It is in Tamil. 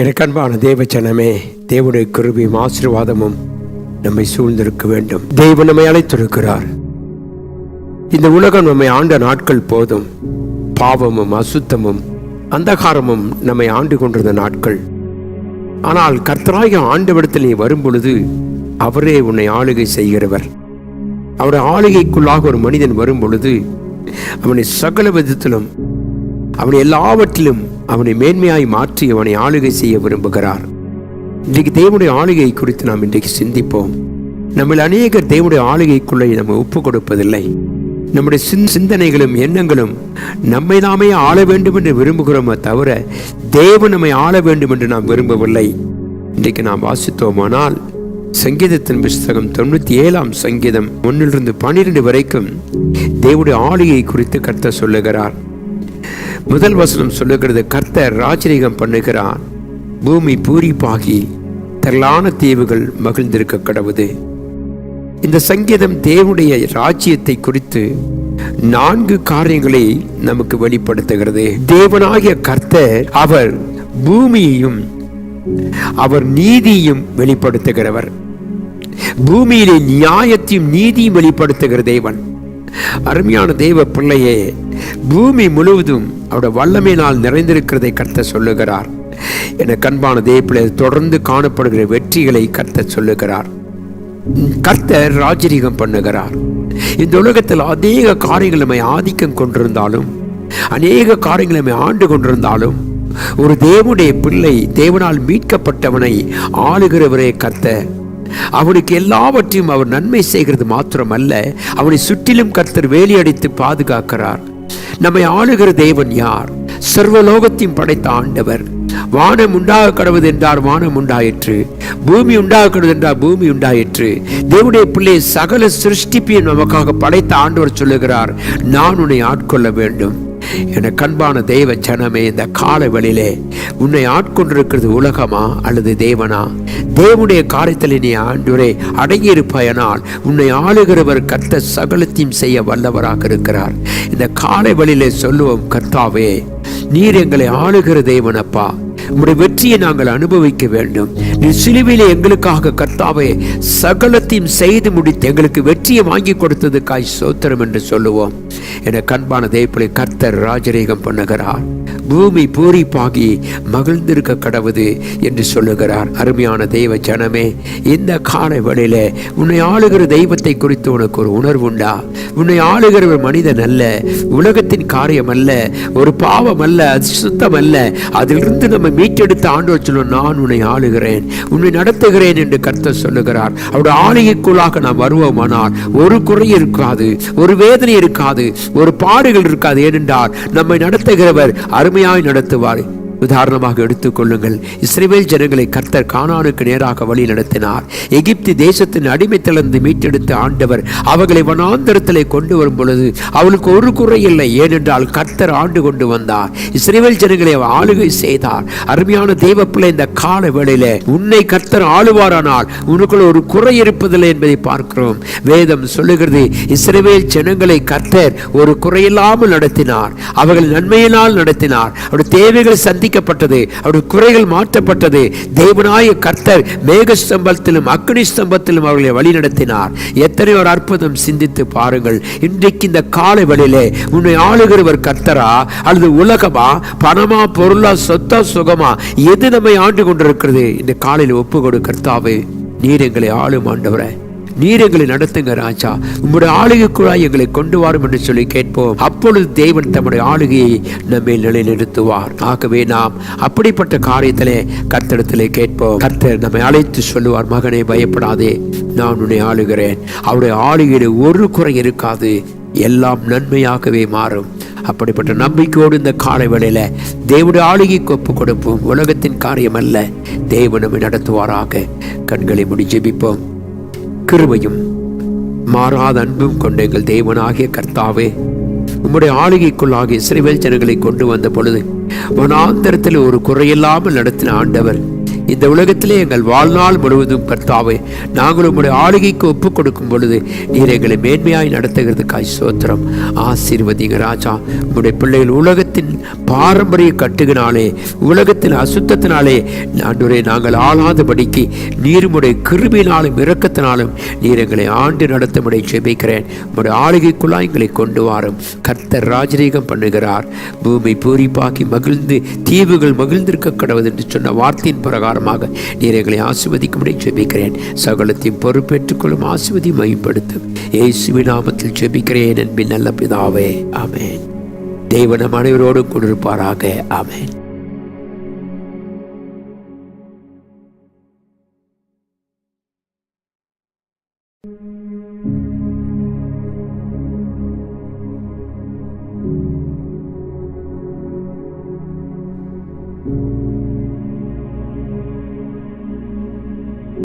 எனக்கன்பான தேவச்சனமே தேவனுடைய கிருபியும் ஆசீர்வாதமும் நம்மை சூழ்ந்திருக்க வேண்டும். தெய்வம் நம்மை அழைத்திருக்கிறார். இந்த உலகம் நம்மை ஆண்ட நாட்கள் போதும். பாவமும் அசுத்தமும் அந்தகாரமும் நம்மை ஆண்டு கொண்டிருந்த நாட்கள். ஆனால் கர்த்தராகிய ஆண்டவிடத்தில் நீ வரும் பொழுது அவரே உன்னை ஆளுகை செய்கிறவர். அவருடைய ஆளுகைக்குள்ளாக ஒரு மனிதன் வரும் பொழுது அவனை சகல விதத்திலும் அவனை எல்லாவற்றிலும் அவனை மேன்மையாய் மாற்றி அவனை ஆளுகை செய்ய விரும்புகிறார். இன்றைக்கு தேவனுடைய ஆளுகை குறித்து நாம் இன்றைக்கு சிந்திப்போம். நம்மில் அநேகர் தேவனுடைய ஆளுகைக்குள்ளே நம்ம ஒப்பு கொடுப்பதில்லை. நம்முடைய சின் சிந்தனைகளும் எண்ணங்களும் நம்மை நாமே ஆள வேண்டும் என்று விரும்புகிறோமே தவிர தேவன் நம்மை ஆள வேண்டும் என்று நாம் விரும்பவில்லை. இன்றைக்கு நாம் வாசித்தோமானால் சங்கீதத்தின் புஸ்தகம் தொண்ணூத்தி ஏழாம் சங்கீதம் ஒன்னிலிருந்து பன்னிரண்டு வரைக்கும் தேவனுடைய ஆளுகை குறித்து கர்த்தர் சொல்லுகிறார். முதல் வசனம் சொல்லுகிறது கர்த்தர் ராஜரீகம் பண்ணுகிறார். பூமி பூரிப்பாகி திரளான தீவுகள் மகிழ்ந்திருக்க கடவுது இந்த சங்கீதம் தேவனுடைய ராஜ்யத்தை குறித்து நான்கு காரியங்களை நமக்கு வெளிப்படுத்துகிறது. தேவனாகிய கர்த்தர் அவர் பூமியையும் அவர் நீதியும் வெளிப்படுத்துகிறவர். பூமியிலே நியாயத்தையும் நீதியும் வெளிப்படுத்துகிற தேவன். அருமையான தெய்வ பிள்ளையே பூமி முழுவதும் அவருடைய வல்லமையினால் நிறைந்திருக்கிறதை கர்த்த சொல்லுகிறார். என கண்பான தேப்பில் தொடர்ந்து காணப்படுகிற வெற்றிகளை கர்த்த சொல்லுகிறார். கர்த்தர் ராஜரீகம் பண்ணுகிறார். இந்த உலகத்தில் அநேக காரியங்கள் நம்மை ஆதிக்கம் கொண்டிருந்தாலும் அநேக காரியங்கள் நம்மை ஆண்டு கொண்டிருந்தாலும் ஒரு தேவனுடைய பிள்ளை தேவனால் மீட்கப்பட்டவனை ஆளுகிறவரே கர்த்த அவனுக்கு எல்லாவற்றையும் அவர் நன்மை செய்கிறது மாத்திரமல்ல அவனை சுற்றிலும் கர்த்தர் வேலியடித்து பாதுகாக்கிறார். நம்மை ஆளுகிற தேவன் யார்? சர்வலோகத்தையும் படைத்த ஆண்டவர். வானம் உண்டாக கடவுது என்றார் வானம் உண்டாயிற்று. பூமி உண்டாக கடவுது என்றார் பூமி உண்டாயிற்று. தேவனுடைய பிள்ளை சகல சிருஷ்டிப்பையும் நமக்காக படைத்த ஆண்டவர் சொல்லுகிறார் நான் உன்னை ஆட்கொள்ள வேண்டும். என கண்பான தெய்வ ஜனமே இந்த கால வெளியிலே உன்னை ஆட்கொண்டிருக்கிறது உலகமா அல்லது தேவனா? தேவனுடைய காரியத்தில் நீ ஆண்டுரை அடங்கியிருப்பாயனால் உன்னை ஆளுகிறவர் கர்த்த சகலத்தையும் செய்ய வல்லவராக இருக்கிறார். இந்த காலை வழியிலே சொல்லுவோம் கர்த்தாவே நீர் எங்களை ஆளுகிற தேவனப்பா. உம்முடைய வெற்றியை நாங்கள் அனுபவிக்க வேண்டும். நீ சிலுவையிலே எங்களுக்காக கர்த்தாவே சகலத்தையும் செய்து முடித்து எங்களுக்கு வெற்றியை வாங்கி கொடுத்ததுக்காய் சோத்திரம் என்று சொல்லுவோம். என கண்பான தேவப்பிள்ளை கர்த்தர் ராஜரீகம் பண்ணுகிறார். பூமி பூரிப்பாகி மகிழ்ந்திருக்க கடவுது என்று சொல்லுகிறார். அருமையான தெய்வ ஜனமே இந்த கால வழியில உன்னை ஆளுகிற தெய்வத்தை குறித்து உனக்கு ஒரு உணர்வு உண்டா உன்னை ஆளுகிற ஒரு மனிதன் அல்ல உலகத்தின் காரியம் அல்ல ஒரு பாவம் அல்ல அது சுத்தம் அல்ல அதிலிருந்து நம்ம மீட்டெடுத்த ஆண்டவர் சொல்லும் நான் உன்னை ஆளுகிறேன் உன்னை நடத்துகிறேன் என்று கர்த்தர் சொல்லுகிறார். அவருடைய ஆளுகைக்குள்ளாக நாம் வருவோமானால் ஒரு குறை இருக்காது ஒரு வேதனை இருக்காது ஒரு பாடுகள் இருக்காது. ஏனென்றால் நம்மை நடத்துகிறவர் அருமை அருமையாய் நடத்துவார். உதாரணமாக எடுத்துக்கொள்ளுங்கள். இஸ்ரேல் ஜனங்களை கர்த்தர் கானானுக்கு நேராக வழி நடத்தினார். எகிப்து எகிப்து தேசத்தின் அடிமைத்திலிருந்து மீட்டெடுத்த ஆண்டவர் அவர்களை வனாந்தரத்திலே கொண்டு வரும் பொழுது அவளுக்கு ஒரு குறை இல்லை ஏனென்றால் கர்த்தர் ஆண்டு கொண்டு வந்தார். இஸ்ரேல் ஜனங்களை அவர் ஆளுகை செய்தார். அருமையான தெய்வ பிள்ளை இந்த கால வேளையில உன்னை கர்த்தர் ஆளுவாரானால் உனக்குள்ள ஒரு குறை இருப்பதில்லை என்பதை பார்க்கிறோம். வேதம் சொல்லுகிறது இஸ்ரேல் ஜனங்களை கர்த்தர் ஒரு குறையில்லாமல் நடத்தினார். அவர்கள் நன்மையினால் நடத்தினார். அவருடைய தேவைகள் சந்திக்கப்பட்டது அவருடைய குறைகள் மாற்றப்பட்டது. தேவனாய கர்த்தர் மேகஸ்தம்பத்திலும் அக்னிஸ்த சம்பத்திலும் அவர்களை வழி நடத்தினார் எத்தனை ஒரு அற்புதம் சிந்தித்து பாருங்கள். இன்றைக்கு இந்த காலை வழியிலே உன்னை ஆளுகிறவர் கர்த்தரா? அல்லது உலகமா? பணமா? பொருளா? சொத்தா? சுகமா? எது நம்மை ஆண்டு கொண்டிருக்கிறது? இந்த காலையில் ஒப்பு கொடு கர்த்தாவே. நீர் எங்களை ஆளும் ஆண்டவரை. நீர் எங்களை நடத்துங்க ராஜா. உம்முடைய ஆளுகைக்குழாய் எங்களை கொண்டு வரும் என்று சொல்லி கேட்போம். அப்பொழுது தேவன் தம்முடைய ஆளுகையை நம்மை நிலைநிறுத்துவார். ஆகவே நாம் அப்படிப்பட்ட காரியத்திலே கர்த்தடத்திலே கேட்போம். கர்த்தர் நம்மை அழைத்து சொல்லுவார் மகனே பயப்படாதே. நான் உன்னை ஆளுகிறேன். அவருடைய ஆளுகையில் ஒரு குறை இருக்காது. எல்லாம் நன்மையாகவே மாறும். அப்படிப்பட்ட நம்பிக்கையோடு இந்த காலை வேளையில தேவனுடைய ஆளுகைக்கு ஒப்பு கொடுப்போம் உலகத்தின் காரியம் அல்ல தேவன் நம்மை நடத்துவாராக. கண்களை முடி ஜெபிப்போம். கிருபையும் மாறாத அன்பும் கொண்ட எங்கள் தேவனாகிய கர்த்தாவே உம்முடைய ஆளுகைக்குள்ளாகிய சிறுவேல் ஜனங்களை கொண்டு வந்த பொழுது வனாந்தரத்தில் ஒரு குறையில்லாமல் நடத்தின ஆண்டவர் இந்த உலகத்திலே எங்கள் வாழ்நாள் முழுவதும் கர்த்தாவே நாங்கள் உங்களுடைய ஆளுகைக்கு ஒப்புக் கொடுக்கும் பொழுது நீர் எங்களை மேன்மையாய் நடத்துகிறதுக்காய் சோத்திரம் ஆசீர்வதிங்க ராஜா உங்களுடைய பிள்ளைகள் உலகத்தின் பாரம்பரிய கட்டுகினாலே உலகத்தின் அசுத்தத்தினாலே ஆண்டவரே நாங்கள் ஆளாதபடிக்கு நீருமுடைய கிருபினாலும் இரக்கத்தினாலும் நீர் எங்களை ஆண்டு நடத்தும்படி ஜெபிக்கிறேன். உங்களுடைய ஆளுகைக்குள்ளாய் எங்களை கொண்டு வாரும். கர்த்தர் ராஜரீகம் பண்ணுகிறார். பூமி பூரிப்பாக்கி மகிழ்ந்து தீவுகள் மகிழ்ந்திருக்க கடவுது என்று சொன்ன வார்த்தையின் பிரகாரமாக நீர் எங்களை ஆசிர்வதிக்கும்படி ஜெபிக்கிறேன். சகலத்தையும் பொறுப்பேற்றுக்கொள்ளும் ஆசிர்வதி மைப்படுத்தும் இயேசுவின் நாமத்தில் ஜெபிக்கிறேன் என்பின் நல்ல பிதாவே. ஆமேன். தேவனம் அனைவரோடும் கொண்டிருப்பாராக. ஆமேன்.